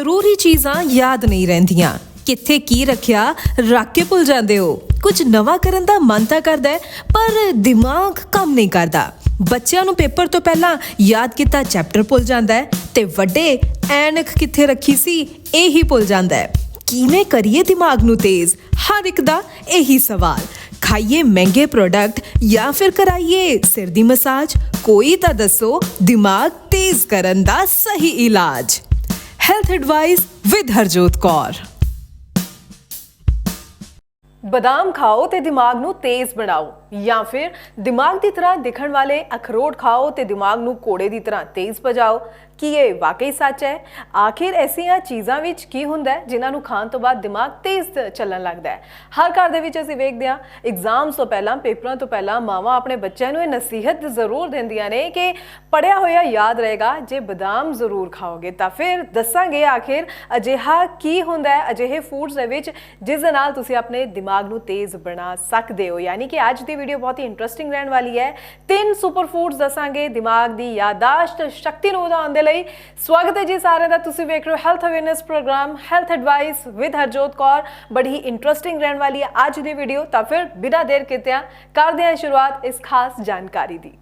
ਜ਼ਰੂਰੀ ਚੀਜ਼ਾਂ ਯਾਦ ਨਹੀਂ ਰਹਿੰਦੀਆਂ। ਕਿੱਥੇ ਕੀ ਰੱਖਿਆ, ਰੱਖ ਕੇ ਭੁੱਲ ਜਾਂਦੇ ਹੋ। ਕੁਝ ਨਵਾਂ ਕਰਨ ਦਾ ਮਨ ਤਾਂ ਕਰਦਾ ਪਰ ਦਿਮਾਗ ਕੰਮ ਨਹੀਂ ਕਰਦਾ। ਬੱਚਿਆਂ ਨੂੰ ਪੇਪਰ ਤੋਂ ਪਹਿਲਾਂ ਯਾਦ ਕੀਤਾ ਚੈਪਟਰ ਭੁੱਲ ਜਾਂਦਾ ਹੈ ਤੇ ਵੱਡੇ ਐਨਕ ਕਿੱਥੇ ਰੱਖੀ ਸੀ, ਇਹ ਹੀ ਭੁੱਲ ਜਾਂਦਾ ਹੈ। ਕਿਵੇਂ ਕਰੀਏ ਦਿਮਾਗ ਨੂੰ ਤੇਜ਼? ਹਰ ਇੱਕ ਦਾ ਇਹੀ ਸਵਾਲ। ਖਾਈਏ ਮਹਿੰਗੇ ਪ੍ਰੋਡਕਟ ਜਾਂ ਫਿਰ ਕਰਾਈਏ ਸਿਰ ਦੀ ਮਸਾਜ? ਕੋਈ ਤਾਂ ਦੱਸੋ, ਦਿਮਾਗ ਤੇਜ਼ ਕਰਨ ਦਾ ਸਹੀ ਇਲਾਜ। Health advice with Harjot Kaur ਬਦਾਮ ਖਾਓ ਤੇ ਦਿਮਾਗ ਨੂੰ ਤੇਜ਼ ਬਣਾਓ ਜਾਂ ਫਿਰ ਦਿਮਾਗ ਦੀ ਤਰ੍ਹਾਂ ਦਿਖਣ ਵਾਲੇ ਅਖਰੋਟ ਖਾਓ ਤੇ ਦਿਮਾਗ ਨੂੰ ਕੋੜੇ ਦੀ ਤਰ੍ਹਾਂ ਤੇਜ਼ ਭਜਾਓ। ਕੀ ਇਹ ਵਾਕਈ ਸੱਚ ਹੈ? ਆਖਿਰ ਐਸੀਆਂ ਚੀਜ਼ਾਂ ਵਿੱਚ ਕੀ ਹੁੰਦਾ ਹੈ ਜਿਨ੍ਹਾਂ ਨੂੰ ਖਾਣ ਤੋਂ ਬਾਅਦ ਦਿਮਾਗ ਤੇਜ਼ ਚੱਲਣ ਲੱਗਦਾ ਹੈ? ਹਰ ਘਰ ਦੇ ਵਿੱਚ ਅਸੀਂ ਵੇਖਦੇ ਹਾਂ ਐਗਜ਼ਾਮਸ ਤੋਂ ਪਹਿਲਾਂ, ਪੇਪਰਾਂ ਤੋਂ ਪਹਿਲਾਂ ਮਾਵਾਂ ਆਪਣੇ ਬੱਚਿਆਂ ਨੂੰ ਇਹ ਨਸੀਹਤ ਜ਼ਰੂਰ ਦਿੰਦੀਆਂ ਨੇ ਕਿ ਪੜਿਆ ਹੋਇਆ ਯਾਦ ਰਹੇਗਾ, ਜੇ ਬਦਾਮ ਜ਼ਰੂਰ ਖਾਓਗੇ। ਤਾਂ ਫਿਰ ਦੱਸਾਂਗੇ ਆਖਿਰ ਅਜਿਹਾ ਕੀ ਹੁੰਦਾ ਹੈ, ਅਜਿਹੇ ਫੂਡਸ ਦੇ ਵਿੱਚ ਜਿਸ ਦੇ ਨਾਲ ਤੁਸੀਂ ਆਪਣੇ ਦਿਮਾਗ ਨੂੰ ਤੇਜ਼ ਬਣਾ ਸਕਦੇ ਹੋ। ਯਾਨੀ ਕਿ ਅੱਜ ਦੀ ਵੀਡੀਓ ਬਹੁਤ ਹੀ ਇੰਟਰਸਟਿੰਗ ਰਹਿਣ ਵਾਲੀ ਹੈ। ਤਿੰਨ ਸੁਪਰ ਫੂਡਸ ਦੱਸਾਂਗੇ, ਦਿਮਾਗ ਦੀ ਯਾਦਾਸ਼ਤ ਸ਼ਕਤੀ ਨੂੰ ਵਧਾਉਣ ਦੇ ਲਈ ਸਵਾਗਤ ਹੈ ਜੀ ਸਾਰਿਆਂ ਦਾ। ਤੁਸੀਂ ਵੇਖ ਰਹੇ ਹੋ health awareness programme health advice with Harjot Kaur. ਬੜੀ ਹੀ ਇੰਟਰਸਟਿੰਗ ਰਹਿਣ ਵਾਲੀ ਹੈ ਅੱਜ ਦੀ ਵੀਡੀਓ ਤਾਂ ਫਿਰ ਬਿਨਾਂ ਦੇਰ ਕੀਤਿਆਂ ਕਰਦੇ ਹਾਂ ਸ਼ੁਰੂਆਤ ਇਸ ਖਾਸ ਜਾਣਕਾਰੀ ਦੀ।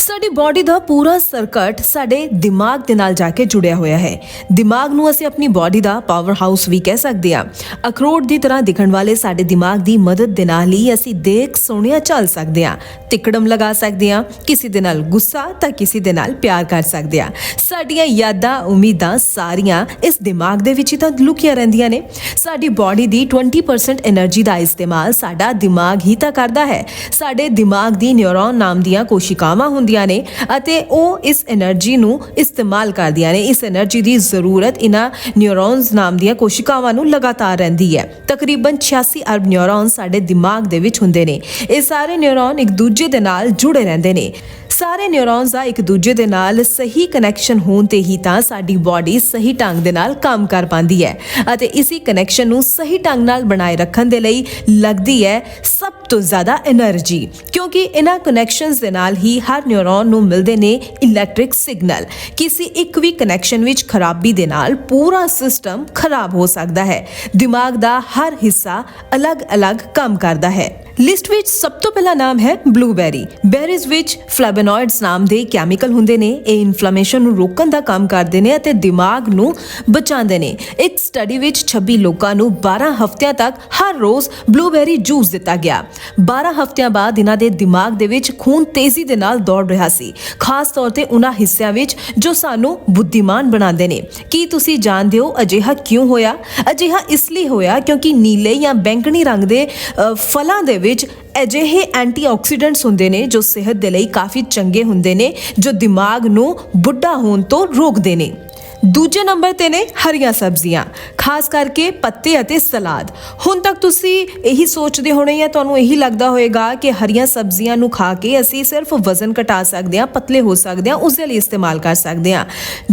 ਸਾਡੀ ਬਾਡੀ ਦਾ ਪੂਰਾ ਸਰਕਟ ਸਾਡੇ ਦਿਮਾਗ ਦੇ ਨਾਲ ਜਾ ਕੇ ਜੁੜਿਆ ਹੋਇਆ ਹੈ। ਦਿਮਾਗ ਨੂੰ ਅਸੀਂ ਆਪਣੀ ਬਾਡੀ ਦਾ ਪਾਵਰ ਹਾਊਸ ਵੀ ਕਹਿ ਸਕਦੇ ਹਾਂ। ਅਖਰੋਟ ਦੀ ਤਰ੍ਹਾਂ ਦਿਖਣ ਵਾਲੇ ਸਾਡੇ ਦਿਮਾਗ ਦੀ ਮਦਦ ਦੇ ਨਾਲ ਹੀ ਅਸੀਂ ਦੇਖ ਸੋਹਣਿਆ ਚੱਲ ਸਕਦੇ ਹਾਂ। ਤਿਕੜਮ ਲਗਾ ਸਕਦੇ ਹਾਂ, ਕਿਸੇ ਦੇ ਨਾਲ ਗੁੱਸਾ ਤਾਂ ਕਿਸੇ ਦੇ ਨਾਲ ਪਿਆਰ ਕਰ ਸਕਦੇ ਹਾਂ। ਸਾਡੀਆਂ ਯਾਦਾਂ, ਉਮੀਦਾਂ ਸਾਰੀਆਂ ਇਸ ਦਿਮਾਗ ਦੇ ਵਿੱਚ ਹੀ ਤਾਂ ਲੁਕੀਆਂ ਰਹਿੰਦੀਆਂ ਨੇ। ਸਾਡੀ ਬਾਡੀ ਦੀ 20% એનર્ਜੀ ਦਾ ਇਸਤੇਮਾਲ ਸਾਡਾ ਦਿਮਾਗ ਹੀ ਤਾਂ ਕਰਦਾ ਹੈ। ਸਾਡੇ ਦਿਮਾਗ ਦੀ ਨਿਊਰੋਨ ਨਾਮ ਦੀਆਂ ਕੋਸ਼ਿਕਾਵਾਂ ਹੁੰਦੀਆਂ ਹੁੰਦੀਆਂ ਨੇ ਅਤੇ ਉਹ ਇਸ એનર્ਜੀ ਨੂੰ ਇਸਤੇਮਾਲ ਕਰਦੀਆਂ ਨੇ। ਇਸ એનર્ਜੀ ਦੀ ਜ਼ਰੂਰਤ ਇਹਨਾਂ ਨਿਊਰੋਨਸ ਨਾਮ ਦੀਆਂ ਕੋਸ਼ਿਕਾਵਾਂ ਨੂੰ ਲਗਾਤਾਰ ਰਹਿੰਦੀ ਹੈ। ਤਕਰੀਬਨ 86 ਅਰਬ ਨਿਊਰੋਨ ਸਾਡੇ ਦਿਮਾਗ ਦੇ ਵਿੱਚ ਹੁੰਦੇ ਨੇ। ਇਹ ਸਾਰੇ ਨਿਊਰੋਨ ਇੱਕ ਦੂਜੇ ਦੇ ਨਾਲ ਜੁੜੇ ਰਹਿੰਦੇ ਨੇ। ਸਾਰੇ ਨਿਊਰੋਨਸ ਦਾ ਇੱਕ ਦੂਜੇ ਦੇ ਨਾਲ ਸਹੀ ਕਨੈਕਸ਼ਨ ਹੋਣ ਤੇ ਹੀ ਤਾਂ ਸਾਡੀ ਬਾਡੀ ਸਹੀ ਢੰਗ ਦੇ ਨਾਲ ਕੰਮ ਕਰ ਪਾਉਂਦੀ ਹੈ ਅਤੇ ਇਸੇ ਕਨੈਕਸ਼ਨ ਨੂੰ ਸਹੀ ਢੰਗ ਨਾਲ ਬਣਾਏ ਰੱਖਣ ਦੇ ਲਈ ਲੱਗਦੀ ਹੈ ਸਭ ਤੋਂ ਜ਼ਿਆਦਾ એનર્ਜੀ ਕਿਉਂਕਿ ਇਹਨਾਂ ਕਨੈਕਸ਼ਨਸ ਦੇ ਨਾਲ ਹੀ ਹਰ ਨਿਊਰੋਨ ਨੂੰ ਮਿਲਦੇ ਨੇ ਇਲੈਕਟ੍ਰਿਕ ਸਿਗਨਲ ਕਿਸੇ ਇੱਕ ਵੀ ਕਨੈਕਸ਼ਨ ਵਿੱਚ ਖਰਾਬੀ ਦੇ ਨਾਲ ਪੂਰਾ ਸਿਸਟਮ ਖਰਾਬ ਹੋ ਸਕਦਾ ਹੈ। ਦਿਮਾਗ ਦਾ ਹਰ ਹਿੱਸਾ ਅਲੱਗ-ਅਲੱਗ ਕੰਮ ਕਰਦਾ ਹੈ। ਲਿਸਟ ਵਿੱਚ ਸਭ ਤੋਂ ਪਹਿਲਾ ਨਾਮ ਹੈ ਬਲੂਬੈਰੀ। ਬੈਰੀਜ਼ ਵਿੱਚ ਫਲੈਵੋਨੋਇਡਸ ਨਾਮ ਦੇ ਕੈਮੀਕਲ ਹੁੰਦੇ ਨੇ, ਇਹ ਇਨਫਲੇਮੇਸ਼ਨ ਨੂੰ ਰੋਕਣ ਦਾ ਕੰਮ ਕਰਦੇ ਨੇ ਅਤੇ ਦਿਮਾਗ ਨੂੰ ਬਚਾਉਂਦੇ ਨੇ। ਇੱਕ ਸਟੱਡੀ ਵਿੱਚ 26 ਲੋਕਾਂ ਨੂੰ 12 ਹਫ਼ਤਿਆਂ ਤੱਕ ਹਰ ਰੋਜ਼ ਬਲੂਬੈਰੀ ਜੂਸ ਦਿੱਤਾ ਗਿਆ। 12 ਹਫ਼ਤਿਆਂ ਬਾਅਦ ਇਹਨਾਂ ਦੇ ਦਿਮਾਗ ਦੇ ਵਿੱਚ ਖੂਨ ਤੇਜ਼ੀ ਦੇ ਨਾਲ ਦੌੜ ਰਿਹਾ ਸੀ। ਖਾਸ ਤੌਰ ਤੇ ਉਹਨਾਂ ਹਿੱਸਿਆਂ ਵਿੱਚ ਜੋ ਸਾਨੂੰ ਬੁੱਧੀਮਾਨ ਬਣਾਉਂਦੇ ਨੇ। ਕੀ ਤੁਸੀਂ ਜਾਣਦੇ ਹੋ ਅਜਿਹਾ ਕਿਉਂ ਹੋਇਆ? ਅਜਿਹਾ ਇਸ ਲਈ ਹੋਇਆ ਕਿਉਂਕਿ ਨੀਲੇ ਜਾਂ ਬੈਂਗਣੀ ਰੰਗ ਦੇ ਫਲਾਂ ਦੇ ਵਿੱਚ ਵਿੱਚ ਅਜਿਹੇ ਐਂਟੀਆਕਸੀਡੈਂਟਸ ਹੁੰਦੇ ਨੇ ਜੋ ਸਿਹਤ ਦੇ ਲਈ ਕਾਫੀ ਚੰਗੇ ਹੁੰਦੇ ਨੇ, ਜੋ ਦਿਮਾਗ ਨੂੰ ਬੁੱਢਾ ਹੋਣ ਤੋਂ ਰੋਕਦੇ ਨੇ। ਦੂਜੇ ਨੰਬਰ ਤੇ ਨੇ ਹਰੀਆਂ ਸਬਜ਼ੀਆਂ, ਖਾਸ ਕਰਕੇ ਪੱਤੇ ਅਤੇ ਸਲਾਦ। ਹੁਣ ਤੱਕ ਤੁਸੀਂ ਇਹੀ ਸੋਚਦੇ ਹੋਣੇ ਜਾਂ ਤੁਹਾਨੂੰ ਇਹੀ ਲੱਗਦਾ ਹੋਵੇਗਾ ਕਿ ਹਰੀਆਂ ਸਬਜ਼ੀਆਂ ਨੂੰ ਖਾ ਕੇ ਅਸੀਂ ਸਿਰਫ ਵਜ਼ਨ ਘਟਾ ਸਕਦੇ ਹਾਂ, ਪਤਲੇ ਹੋ ਸਕਦੇ ਹਾਂ ਉਸ ਦੇ ਲਈ ਇਸਤੇਮਾਲ ਕਰ ਸਕਦੇ ਹਾਂ।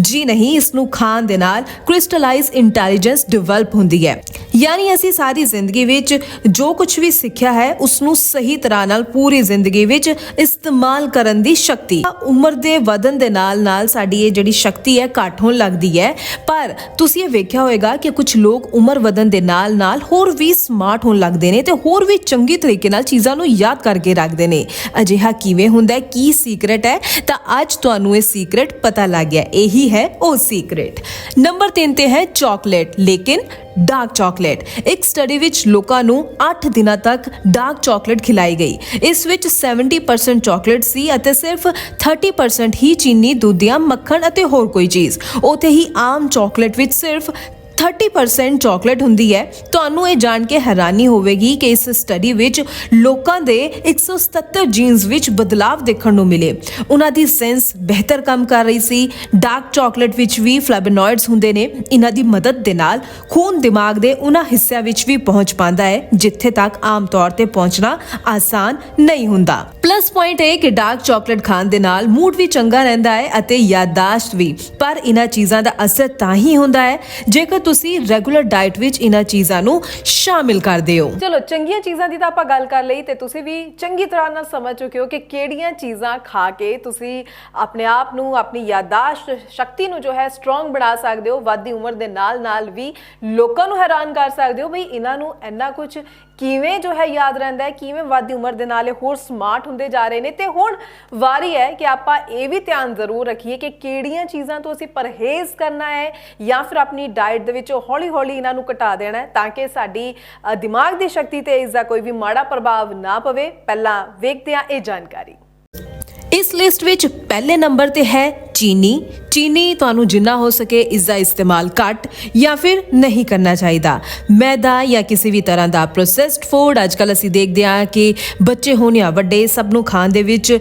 ਜੀ ਨਹੀਂ, ਇਸ ਨੂੰ ਖਾਣ ਦੇ ਨਾਲ ਕ੍ਰਿਸਟਲਾਈਜ਼ ਇੰਟੈਲੀਜੈਂਸ ਡਿਵੈਲਪ ਹੁੰਦੀ ਹੈ। ਯਾਨੀ ਅਸੀਂ ਸਾਰੀ ਜ਼ਿੰਦਗੀ ਵਿੱਚ ਜੋ ਕੁਝ ਵੀ ਸਿੱਖਿਆ ਹੈ ਉਸ ਨੂੰ ਸਹੀ ਤਰ੍ਹਾਂ ਨਾਲ ਪੂਰੀ ਜ਼ਿੰਦਗੀ ਵਿੱਚ ਇਸਤੇਮਾਲ ਕਰਨ ਦੀ ਸ਼ਕਤੀ। ਉਮਰ ਦੇ ਵਧਣ ਦੇ ਨਾਲ ਨਾਲ ਸਾਡੀ ਇਹ ਜਿਹੜੀ ਸ਼ਕਤੀ ਹੈ, ਘੱਟ ਹੋਣ ਲੱਗਦੀ ਹੈ। ਪਰ ਤੁਸੀਂ ਇਹ ਵੇਖਿਆ ਹੋਵੇਗਾ ਕਿ ਕੁਝ ਲੋਕ ਉਮਰ ਵਧਣ ਦੇ ਨਾਲ ਨਾਲ ਹੋਰ ਵੀ ਸਮਾਰਟ ਹੋਣ ਲੱਗਦੇ ਨੇ ਤੇ ਹੋਰ ਵੀ ਚੰਗੀ ਤਰੀਕੇ ਨਾਲ ਚੀਜ਼ਾਂ ਨੂੰ ਯਾਦ ਕਰਕੇ ਰੱਖਦੇ ਨੇ। ਅਜਿਹਾ ਕਿਵੇਂ ਹੁੰਦਾ ਹੈ? ਕੀ ਸੀਕ੍ਰੇਟ ਹੈ? ਤਾਂ ਅੱਜ ਤੁਹਾਨੂੰ ਇਹ ਸੀਕ੍ਰੇਟ ਪਤਾ ਲੱਗ ਗਿਆ। ਇਹੀ ਹੈ ਉਹ ਸੀਕ੍ਰੇਟ ਨੰਬਰ 3 ਤੇ ਹੈ ਚਾਕਲੇਟ ਲੇਕਿਨ ਡਾਰਕ ਚਾਕਲੇਟ। ਇੱਕ ਸਟੱਡੀ ਵਿੱਚ ਲੋਕਾਂ ਨੂੰ 8 ਦਿਨਾਂ ਤੱਕ ਡਾਰਕ ਚਾਕਲੇਟ ਖਿਲਾਈ ਗਈ। ਇਸ ਵਿੱਚ 70% ਚਾਕਲੇਟ ਸੀ ਅਤੇ ਸਿਰਫ 30% ਹੀ ਚੀਨੀ ਦੁੱਧ ਜਾਂ ਮੱਖਣ ਅਤੇ ਹੋਰ ਕੋਈ ਚੀਜ਼। ਉਥੇ ਹੀ ਆਮ ਚਾਕਲੇਟ ਵਿੱਚ ਸਿਰਫ 30% ਚਾਕਲੇਟ ਹੁੰਦੀ ਹੈ। ਤੁਹਾਨੂੰ ਇਹ ਜਾਣ ਕੇ ਹੈਰਾਨੀ ਹੋਵੇਗੀ ਕਿ ਇਸ ਸਟੱਡੀ ਵਿੱਚ ਲੋਕਾਂ ਦੇ 177 ਜੀਨਸ ਵਿੱਚ ਬਦਲਾਅ ਦੇਖਣ ਨੂੰ ਮਿਲੇ। ਉਹਨਾਂ ਦੀ ਸੈਂਸ ਬਿਹਤਰ ਕੰਮ ਕਰ ਰਹੀ ਸੀ। ਡਾਰਕ ਚਾਕਲੇਟ ਵਿੱਚ ਵੀ ਫਲੈਵੋਨੋਇਡਸ ਹੁੰਦੇ ਨੇ। ਇਹਨਾਂ ਦੀ ਮਦਦ ਦੇ ਨਾਲ ਖੂਨ ਦਿਮਾਗ ਦੇ ਉਹਨਾਂ ਹਿੱਸਿਆਂ ਵਿੱਚ ਵੀ ਪਹੁੰਚ ਪਾਉਂਦਾ ਹੈ, ਜਿੱਥੇ ਤੱਕ ਆਮ ਤੌਰ ਤੇ ਪਹੁੰਚਣਾ ਆਸਾਨ ਨਹੀਂ ਹੁੰਦਾ। ਪਲੱਸ ਪੁਆਇੰਟ ਇਹ ਕਿ ਡਾਰਕ ਚਾਕਲੇਟ ਖਾਣ ਦੇ ਨਾਲ ਮੂਡ ਵੀ ਚੰਗਾ ਰਹਿੰਦਾ ਹੈ ਅਤੇ ਯਾਦਾਸ਼ਤ ਵੀ। ਪਰ ਇਹਨਾਂ ਚੀਜ਼ਾਂ ਦਾ ਅਸਰ ਤਾਂ ਹੀ ਹੁੰਦਾ ਹੈ, ਜੇਕਰ ਤੁਸੀਂ ਰੈਗੂਲਰ ਡਾਈਟ ਵਿੱਚ ਇਹਨਾਂ ਚੀਜ਼ਾਂ ਨੂੰ ਸ਼ਾਮਿਲ ਕਰਦੇ ਹੋ। ਚਲੋ, ਚੰਗੀਆਂ ਚੀਜ਼ਾਂ ਦੀ ਤਾਂ ਆਪਾਂ ਗੱਲ ਕਰ ਲਈ ਤੇ ਤੁਸੀਂ ਵੀ ਚੰਗੀ ਤਰ੍ਹਾਂ ਨਾਲ ਸਮਝ ਚੁੱਕੇ ਹੋ ਕਿ ਕਿਹੜੀਆਂ ਚੀਜ਼ਾਂ ਖਾ ਕੇ ਤੁਸੀਂ ਆਪਣੇ ਆਪ ਨੂੰ, ਆਪਣੀ ਯਾਦਾਸ਼ਤ ਸ਼ਕਤੀ ਨੂੰ ਜੋ ਹੈ ਸਟਰੋਂਗ ਬਣਾ ਸਕਦੇ ਹੋ, ਵੱਧਦੀ ਉਮਰ ਦੇ ਨਾਲ ਨਾਲ ਵੀ ਲੋਕਾਂ ਨੂੰ ਹੈਰਾਨ ਕਰ ਸਕਦੇ ਹੋ ਬਈ ਇਹਨਾਂ ਨੂੰ ਇੰਨਾ ਕੁਝ ਕਿਵੇਂ ਜੋ ਹੈ ਯਾਦ ਰਹਿੰਦਾ ਹੈ, ਕਿਵੇਂ ਵੱਧਦੀ ਉਮਰ ਦੇ ਨਾਲ ਇਹ ਹੋਰ ਸਮਾਰਟ ਹੁੰਦੇ ਜਾ ਰਹੇ ਨੇ ਤੇ ਹੁਣ ਵਾਰੀ ਹੈ ਕਿ ਆਪਾਂ ਇਹ ਵੀ ਧਿਆਨ ਜ਼ਰੂਰ ਰੱਖੀਏ ਕਿ ਕਿਹੜੀਆਂ ਚੀਜ਼ਾਂ ਤੋਂ ਅਸੀਂ ਪਰਹੇਜ਼ ਕਰਨਾ ਹੈ ਜਾਂ ਫਿਰ ਆਪਣੀ ਡਾਈਟ ਦੇ ਵਿੱਚੋਂ ਹੌਲੀ-ਹੌਲੀ ਇਹਨਾਂ ਨੂੰ ਘਟਾ ਦੇਣਾ ਹੈ ਤਾਂ ਕਿ ਸਾਡੀ ਦਿਮਾਗ ਦੀ ਸ਼ਕਤੀ ਤੇ ਇਸ ਦਾ ਕੋਈ ਵੀ ਮਾੜਾ ਪ੍ਰਭਾਵ ਨਾ ਪਵੇ। ਪਹਿਲਾਂ ਵੇਖਦੇ ਹਾਂ ਇਹ ਜਾਣਕਾਰੀ। ਇਸ ਲਿਸਟ ਵਿੱਚ ਪਹਿਲੇ ਨੰਬਰ ਤੇ ਹੈ ਚੀਨੀ। ਚੀਨੀ ਤੁਹਾਨੂੰ ਜਿੰਨਾ ਹੋ ਸਕੇ ਇਸ ਦਾ ਇਸਤੇਮਾਲ ਘੱਟ ਜਾਂ ਫਿਰ ਨਹੀਂ ਕਰਨਾ ਚਾਹੀਦਾ। ਮੈਦਾ ਜਾਂ ਕਿਸੇ ਵੀ ਤਰ੍ਹਾਂ ਦਾ ਪ੍ਰੋਸੈਸਡ ਫੂਡ ਅੱਜਕੱਲ ਅਸੀਂ ਦੇਖਦੇ ਹਾਂ ਕਿ ਬੱਚੇ ਹੋਣ ਜਾਂ ਵੱਡੇ ਸਭ ਨੂੰ ਖਾਣ ਦੇ ਵਿੱਚ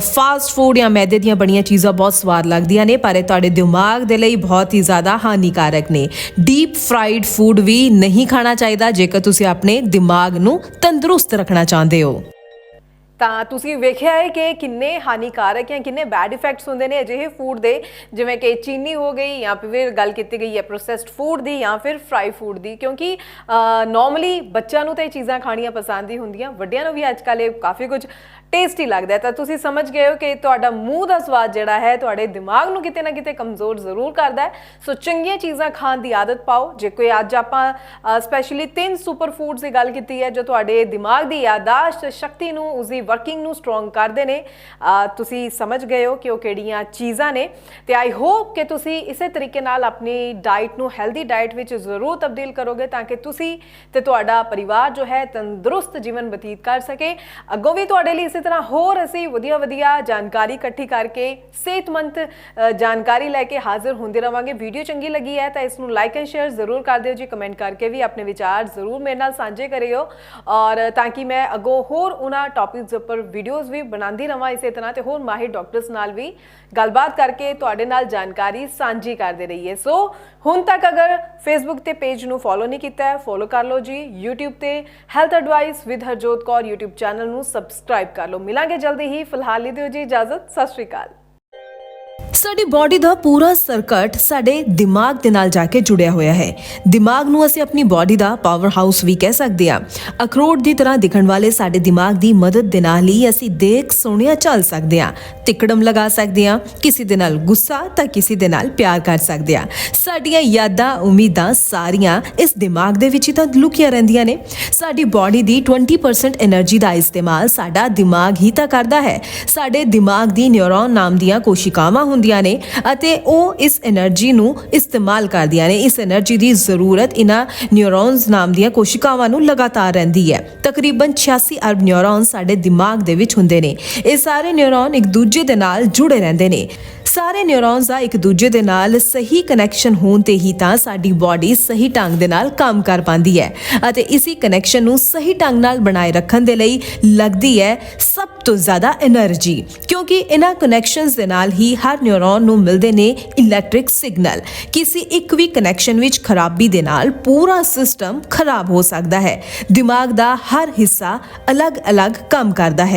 ਫਾਸਟ ਫੂਡ ਜਾਂ ਮੈਦੇ ਦੀਆਂ ਬਣੀਆਂ ਚੀਜ਼ਾਂ ਬਹੁਤ ਸਵਾਦ ਲੱਗਦੀਆਂ ਨੇ, ਪਰ ਇਹ ਤੁਹਾਡੇ ਦਿਮਾਗ ਦੇ ਲਈ ਬਹੁਤ ਹੀ ਜ਼ਿਆਦਾ ਹਾਨੀਕਾਰਕ ਨੇ। ਡੀਪ ਫਰਾਈਡ ਫੂਡ ਵੀ ਨਹੀਂ ਖਾਣਾ ਚਾਹੀਦਾ ਜੇਕਰ ਤੁਸੀਂ ਆਪਣੇ ਦਿਮਾਗ ਨੂੰ ਤੰਦਰੁਸਤ ਰੱਖਣਾ ਚਾਹੁੰਦੇ ਹੋ। ਤਾਂ ਤੁਸੀਂ ਵੇਖਿਆ ਹੈ ਕਿ ਕਿੰਨੇ ਹਾਨੀਕਾਰਕ ਜਾਂ ਕਿੰਨੇ ਬੈਡ ਇਫੈਕਟਸ ਹੁੰਦੇ ਨੇ ਅਜਿਹੇ ਫੂਡ ਦੇ, ਜਿਵੇਂ ਕਿ ਚੀਨੀ ਹੋ ਗਈ ਜਾਂ ਫਿਰ ਗੱਲ ਕੀਤੀ ਗਈ ਹੈ ਪ੍ਰੋਸੈਸਡ ਫੂਡ ਦੀ ਜਾਂ ਫਿਰ ਫਰਾਈ ਫੂਡ ਦੀ, ਕਿਉਂਕਿ ਨਾਰਮਲੀ ਬੱਚਿਆਂ ਨੂੰ ਤਾਂ ਇਹ ਚੀਜ਼ਾਂ ਖਾਣੀਆਂ ਪਸੰਦ ਹੀ ਹੁੰਦੀਆਂ, ਵੱਡਿਆਂ ਨੂੰ ਵੀ ਅੱਜ ਕੱਲ੍ਹ ਇਹ ਕਾਫੀ ਕੁਝ ਟੇਸਟੀ ਲੱਗਦਾ ਤਾਂ ਤੁਸੀਂ ਸਮਝ ਗਏ ਹੋ ਕਿ ਤੁਹਾਡਾ ਮੂੰਹ ਦਾ ਸਵਾਦ ਜਿਹੜਾ ਹੈ, ਤੁਹਾਡੇ ਦਿਮਾਗ ਨੂੰ ਕਿਤੇ ਨਾ ਕਿਤੇ ਕਮਜ਼ੋਰ ਜ਼ਰੂਰ ਕਰਦਾ ਹੈ। ਸੋ ਚੰਗੀਆਂ ਚੀਜ਼ਾਂ ਖਾਣ ਦੀ ਆਦਤ ਪਾਓ। ਜੇ ਕੋਈ ਅੱਜ ਆਪਾਂ ਸਪੈਸ਼ਲੀ ਤਿੰਨ ਸੁਪਰ ਫੂਡਸ ਦੀ ਗੱਲ ਕੀਤੀ ਹੈ, ਜੋ ਤੁਹਾਡੇ ਦਿਮਾਗ ਦੀ ਯਾਦਾਸ਼ਤ ਸ਼ਕਤੀ ਨੂੰ, ਉਸਦੀ ਵਰਕਿੰਗ ਨੂੰ ਸਟਰੋਂਗ ਕਰਦੇ ਨੇ। ਤੁਸੀਂ ਸਮਝ ਗਏ ਹੋ ਕਿ ਉਹ ਕਿਹੜੀਆਂ ਚੀਜ਼ਾਂ ਨੇ। ਤੇ ਆਈ ਹੋਪ ਕਿ ਤੁਸੀਂ ਇਸੇ ਤਰੀਕੇ ਨਾਲ ਆਪਣੀ ਡਾਈਟ ਨੂੰ ਹੈਲਦੀ ਡਾਈਟ ਵਿੱਚ ਜ਼ਰੂਰ ਤਬਦੀਲ ਕਰੋਗੇ ਤਾਂ ਕਿ ਤੁਸੀਂ ਤੇ ਤੁਹਾਡਾ ਪਰਿਵਾਰ ਜੋ ਹੈ ਤੰਦਰੁਸਤ ਜੀਵਨ ਬਤੀਤ ਕਰ ਸਕੇ। ਅੱਗੋਂ ਵੀ ਤੁਹਾਡੇ ਲਈ ਇਸੇ ਤਰ੍ਹਾਂ ਹੋਰ ਅਸੀਂ ਵਧੀਆ ਵਧੀਆ ਜਾਣਕਾਰੀ ਇਕੱਠੀ ਕਰਕੇ, ਸਿਹਤਮੰਦ ਜਾਣਕਾਰੀ ਲੈ ਕੇ ਹਾਜ਼ਰ ਹੁੰਦੇ ਰਵਾਂਗੇ। ਵੀਡੀਓ ਚੰਗੀ ਲੱਗੀ ਹੈ ਤਾਂ ਇਸ ਨੂੰ ਲਾਈਕ ਐਂਡ ਸ਼ੇਅਰ ਜ਼ਰੂਰ ਕਰ ਦਿਓ ਜੀ। ਕਮੈਂਟ ਕਰਕੇ ਵੀ ਆਪਣੇ ਵਿਚਾਰ ਜ਼ਰੂਰ ਮੇਰੇ ਨਾਲ ਸਾਂਝੇ ਕਰਿਓ। ਔਰ ਤਾਂ ਕਿ ਮੈਂ ਅੱਗੋਂ ਹੋਰ ਉਹਨਾਂ ਟੌਪਿਕਸ ਉੱਪਰ ਵੀਡੀਓਜ਼ ਵੀ ਬਣਾਉਂਦੀ ਰਵਾਂ ਇਸੇ ਤਰ੍ਹਾਂ ਤੇ ਹੋਰ ਮਾਹਿਰ ਡਾਕਟਰਸ ਨਾਲ ਵੀ ਗੱਲਬਾਤ ਕਰਕੇ ਤੁਹਾਡੇ ਨਾਲ ਜਾਣਕਾਰੀ ਸਾਂਝੀ ਕਰਦੇ ਰਹੀਏ। ਸੋ ਹੁਣ ਤੱਕ ਅਗਰ ਫੇਸਬੁੱਕ ਤੇ ਪੇਜ ਨੂੰ ਫੋਲੋ ਨਹੀਂ ਕੀਤਾ ਹੈ ਫੋਲੋ ਕਰ ਲਓ ਜੀ। YouTube ਤੇ health advice with Harjot Kaur YouTube channel ਨੂੰ ਸਬਸਕ੍ਰਾਈਬ ਕਰ ਲਓ। ਮਿਲਾਂਗੇ ਜਲਦੀ ਹੀ। ਫਿਲਹਾਲ ਲਈ ਦਿਓ ਜੀ ਇਜਾਜ਼ਤ। ਸਤਿ ਸ਼੍ਰੀ ਅਕਾਲ। ਸਾਡੀ ਬਾਡੀ ਦਾ ਪੂਰਾ ਸਰਕਟ ਸਾਡੇ ਦਿਮਾਗ ਦੇ ਨਾਲ ਜਾ ਕੇ ਜੁੜਿਆ ਹੋਇਆ ਹੈ। ਦਿਮਾਗ ਨੂੰ ਅਸੀਂ ਆਪਣੀ ਬਾਡੀ ਦਾ ਪਾਵਰ ਹਾਊਸ ਵੀ ਕਹਿ ਸਕਦੇ ਹਾਂ। ਅਖਰੋਟ ਦੀ ਤਰ੍ਹਾਂ ਦਿਖਣ ਵਾਲੇ ਸਾਡੇ ਦਿਮਾਗ ਦੀ ਮਦਦ ਦੇ ਨਾਲ ਹੀ ਅਸੀਂ ਦੇਖ ਸੋਹਣਿਆ ਚੱਲ ਸਕਦੇ ਹਾਂ। ਤਿਕੜਮ ਲਗਾ ਸਕਦੇ ਹਾਂ, ਕਿਸੇ ਦੇ ਨਾਲ ਗੁੱਸਾ ਤਾਂ ਕਿਸੇ ਦੇ ਨਾਲ ਪਿਆਰ ਕਰ ਸਕਦੇ ਹਾਂ। ਸਾਡੀਆਂ ਯਾਦਾਂ, ਉਮੀਦਾਂ ਸਾਰੀਆਂ ਇਸ ਦਿਮਾਗ ਦੇ ਵਿੱਚ ਹੀ ਤਾਂ ਲੁਕੀਆਂ ਰਹਿੰਦੀਆਂ ਨੇ। ਸਾਡੀ ਬਾਡੀ ਦੀ 20% એનર્ਜੀ ਦਾ ਇਸਤੇਮਾਲ ਸਾਡਾ ਦਿਮਾਗ ਹੀ ਤਾਂ ਕਰਦਾ ਹੈ। ਸਾਡੇ ਦਿਮਾਗ ਦੀ ਨਿਊਰੋਨ ਨਾਮ ਦੀਆਂ ਕੋਸ਼ਿਕਾਵਾਂ ਹੁੰਦੀਆਂ ਹੁੰਦੀਆਂ ਨੇ ਅਤੇ ਉਹ ਇਸ એનર્ਜੀ ਨੂੰ ਇਸਤੇਮਾਲ ਕਰਦੀਆਂ ਨੇ। ਇਸ એનર્ਜੀ ਦੀ ਜ਼ਰੂਰਤ ਇਹਨਾਂ ਨਿਊਰੋਨਸ ਨਾਮ ਦੀਆਂ ਕੋਸ਼ਿਕਾਵਾਂ ਨੂੰ ਲਗਾਤਾਰ ਰਹਿੰਦੀ ਹੈ। ਤਕਰੀਬਨ 86 ਅਰਬ ਨਿਊਰੋਨ ਸਾਡੇ ਦਿਮਾਗ ਦੇ ਵਿੱਚ ਹੁੰਦੇ ਨੇ। ਇਹ ਸਾਰੇ ਨਿਊਰੋਨ ਇੱਕ ਦੂਜੇ ਦੇ ਨਾਲ ਜੁੜੇ ਰਹਿੰਦੇ ਨੇ। ਸਾਰੇ ਨਿਊਰੋਨਸ ਦਾ ਇੱਕ ਦੂਜੇ ਦੇ ਨਾਲ ਸਹੀ ਕਨੈਕਸ਼ਨ ਹੋਣ ਤੇ ਹੀ ਤਾਂ ਸਾਡੀ ਬਾਡੀ ਸਹੀ ਢੰਗ ਦੇ ਨਾਲ ਕੰਮ ਕਰ ਪਾਉਂਦੀ ਹੈ। ਅਤੇ ਇਸੇ ਕਨੈਕਸ਼ਨ ਨੂੰ ਸਹੀ ਢੰਗ ਨਾਲ ਬਣਾਏ ਰੱਖਣ ਦੇ ਲਈ ਲੱਗਦੀ ਹੈ ਸਭ ਤੋਂ ਜ਼ਿਆਦਾ એનર્ਜੀ ਕਿਉਂਕਿ ਇਹਨਾਂ ਕਨੈਕਸ਼ਨਸ ਦੇ ਨਾਲ ਹੀ ਹਰ ਨਿਊਰੋਨ ਨੂੰ ਮਿਲਦੇ ਨੇ ਇਲੈਕਟ੍ਰਿਕ ਸਿਗਨਲ ਕਿਸੇ ਇੱਕ ਵੀ ਕਨੈਕਸ਼ਨ ਵਿੱਚ ਖਰਾਬੀ ਦੇ ਨਾਲ ਪੂਰਾ ਸਿਸਟਮ ਖਰਾਬ ਹੋ ਸਕਦਾ ਹੈ। ਦਿਮਾਗ ਦਾ ਹਰ ਹਿੱਸਾ ਅਲੱਗ-ਅਲੱਗ ਕੰਮ ਕਰਦਾ ਹੈ।